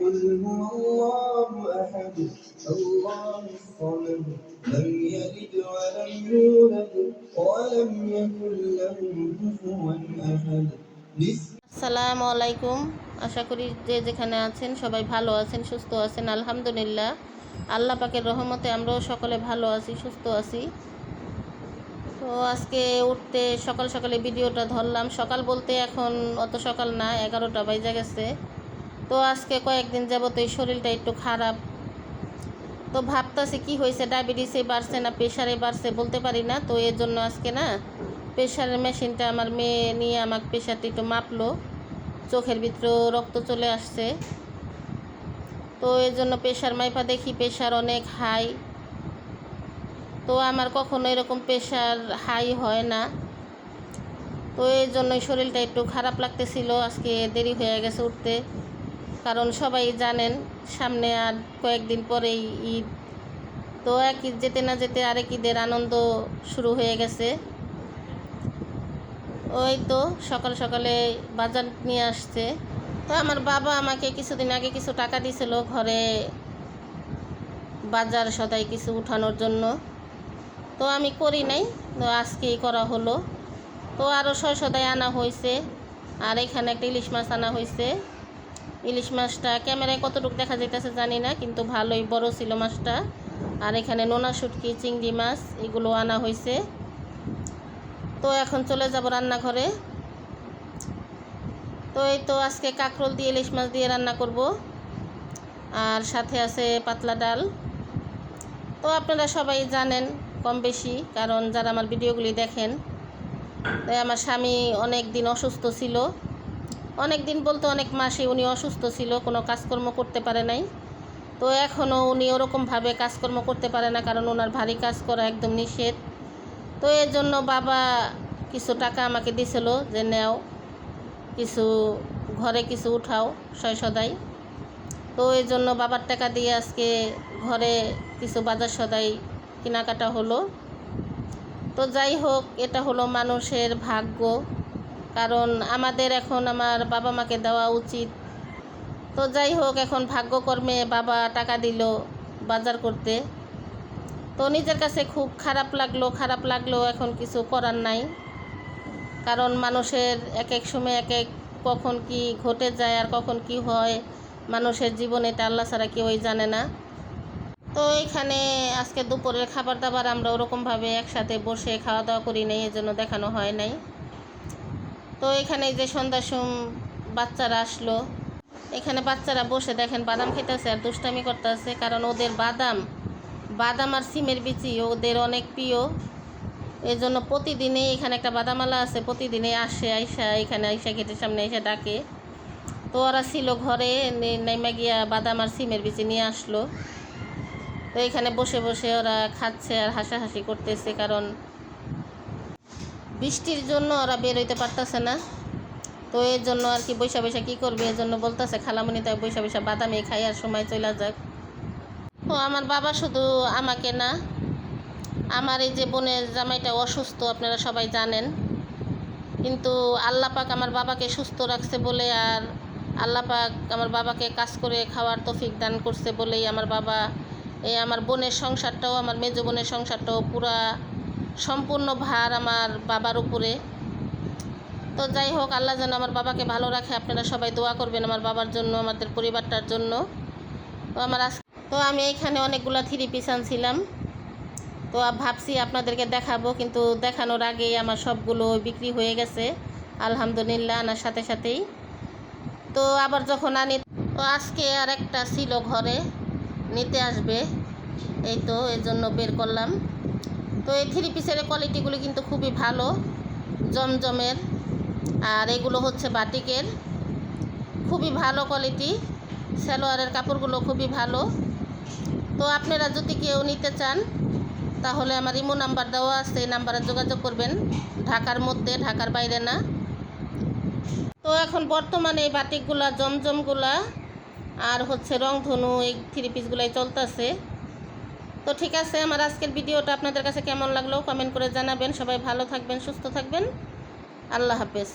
قل هو الله أحد الله الصمد لم يلد ولم يولد ولم يكن له كفوا أحد بسم আসসালামু আলাইকুম আশা করি যে যেখানে আছেন সবাই ভালো আছেন সুস্থ আছেন আলহামদুলিল্লাহ আল্লাহ পাকের রহমতে আমরাও সকলে ভালো আছি সুস্থ আছি তো আজকে উঠতে সকাল সকালে ভিডিওটা ধরলাম সকাল বলতে এখন অত সকাল না এগারোটা বাজে গেছে তো আজকে কয়েকদিন যাবত এই শরীরটা একটু খারাপ। তো ভাবতাছি কি হয়েছে, ডায়াবেটিসে বাড়ছে না, প্রেশারে বাড়ছে বলতে পারি না। তো এর জন্য আজকে না, প্রেশারের মেশিনটা আমার মেয়ে নিয়ে আমাকে প্রেশারটা একটু মাপলো। চোখের ভিতরে রক্ত চলে আসছে। তো এর জন্য প্রেশার মাইপা দেখি, প্রেশার অনেক হাই। তো আমার কখনো এরকম প্রেশার হাই হয় না। তো এই জন্যই শরীরটা একটু খারাপ লাগতেছিল, আজকে দেরি হয়ে গেছে উঠতে। কারণ সবাই জানেন, সামনে আর কয়েকদিন পরেই ঈদ। তো এক ঈদ যেতে না যেতে আরেক ঈদের আনন্দ শুরু হয়ে গেছে। ওই তো সকাল সকালে বাজার নিয়ে আসছে। তো আমার বাবা আমাকে কিছুদিন আগে কিছু টাকা দিয়েছিল ঘরে বাজার সদাই কিছু উঠানোর জন্য। তো আমি করি নাই, তো আজকেই করা হলো। তো আরও সদাই আনা হয়েছে, আর এখানে একটা ইলিশ মাছ আনা হয়েছে। ইলিশ মাছটা ক্যামেরায় কতটুকু দেখা যাইতেছে জানি না, কিন্তু ভালোই বড় ছিল মাছটা। আর এখানে নোনা শুটকি, চিংড়ি মাছ, এগুলো আনা হয়েছে তো এখন চলে যাব রান্নাঘরে। তো এই তো আজকে কাঁকরোল দিয়ে ইলিশ মাছ দিয়ে রান্না করব। আর সাথে আছে পাতলা ডাল। তো আপনারা সবাই জানেন কম বেশি, কারণ যারা আমার ভিডিওগুলি দেখেন, তাই আমার স্বামী অনেক দিন অসুস্থ ছিল। অনেক দিন বলতে অনেক মাসে উনি অসুস্থ ছিল, কোনো কাজকর্ম করতে পারে নাই। তো এখনও উনি ওরকমভাবে কাজকর্ম করতে পারে না, কারণ ওনার ভারী কাজ করা একদম নিষেধ। তো এর জন্য বাবা কিছু টাকা আমাকে দিছিল যে, নেও, কিছু ঘরে কিছু উঠাও ছয় সদাই তো এই জন্য বাবার টাকা দিয়ে আজকে ঘরে কিছু বাজার সদাই কেনাকাটা হলো। তো যাই হোক, এটা হলো মানুষের ভাগ্য। কারণ আমাদের এখন আমার বাবা মাকে দেওয়া উচিত। তো যাই হোক, এখন ভাগ্যকর্মে বাবা টাকা দিল বাজার করতে। তো নিজের কাছে খুব খারাপ লাগল খারাপ লাগল এখন কিছু করার নাই। কারণ মানুষের এক এক সময় এক এক কখন কি ঘটে যায় আর কখন কি হয়, মানুষের জীবনে এটা আল্লাহ ছাড়া কেউই জানে না। তো এখানে আজকে দুপুরের খাবার দাবার আমরা ওরকমভাবে একসাথে বসে খাওয়া দাওয়া করি নাই, এজন্য দেখানো হয় নাই। তো এখানে যে সন্ধ্যার সম বাচ্চারা আসলো। এখানে বাচ্চারা বসে দেখেন, বাদাম খেতেছে আর দুষ্টামি করতেছে কারণ ওদের বাদাম বাদাম আর সিমের বিচি ওদের অনেক প্রিয়। এই জন্য প্রতিদিনে এখানে একটা বাদামালা আছে, প্রতিদিনে আসে, আইসা এখানে আইসা গেটের সামনে এসে ডাকে। তো ওরা ছিল ঘরে নেমে গিয়া বাদাম আর সিমের বিচি নিয়ে আসলো। তো এখানে বসে বসে ওরা খাচ্ছে আর হাসাহাসি করতেছে কারণ বৃষ্টির জন্য ওরা বের হইতে পারতেছে না। তো এর জন্য আর কি বৈশা বৈশা কী করবে এর জন্য বলতেছে খালামণি তাই বৈশা বৈশা বাদামে খাই আর সময় চলে যাক। তো আমার বাবা শুধু আমাকে না, আমার এই যে বোনের জামাইটা অসুস্থ, আপনারা সবাই জানেন। কিন্তু আল্লাহ পাক আমার বাবাকে সুস্থ রাখছে বলে আর আল্লাহ পাক আমার বাবাকে কাজ করে খাওয়ার তৌফিক দান করছে বলেই আমার বাবা, এই আমার বোনের সংসারটাও, আমার মেজো বোনের সংসারটাও পুরা সম্পূর্ণ ভার আমার বাবার উপরে। তো যাই হোক, আল্লাহ যেন আমার বাবাকে ভালো রাখে। আপনারা সবাই দোয়া করবেন আমার বাবার জন্য, আমাদের পরিবারটার জন্য। তো আমার তো আমি এখানে অনেকগুলো থ্রি পিস আনছিলাম। তো ভাবছি আপনাদেরকে দেখাবো, কিন্তু দেখানোর আগেই আমার সবগুলো বিক্রি হয়ে গেছে। আলহামদুলিল্লাহ, আনার সাথে সাথেই। তো আবার যখন আনি তো আজকে আর একটা ছিল ঘরে। নিতে আসবে। এই তো, এর জন্য বের করলাম। তো এই থ্রি পিসের কোয়ালিটিগুলো কিন্তু খুবই ভালো, জমজমের। আর এগুলো হচ্ছে বাটিকের। খুবই ভালো কোয়ালিটি সালোয়ারের কাপড়গুলো খুবই ভালো। তো আপনারা যদি কেউ নিতে চান, তাহলে আমার ইমো নাম্বার দেওয়া আছে, এই নাম্বারে যোগাযোগ করবেন। ঢাকার মধ্যে, ঢাকার বাইরে না। তো এখন বর্তমানে এই বাটিকগুলা, জমজমগুলা, আর হচ্ছে রংধনু, এই থ্রি পিসগুলাই চলতেছে। তো ঠিক আছে, আমার আজকের ভিডিওটা আপনাদের কাছে কেমন লাগল? কমেন্ট করে জানাবেন। সবাই ভালো থাকবেন, সুস্থ থাকবেন। আল্লাহ হাফেজ।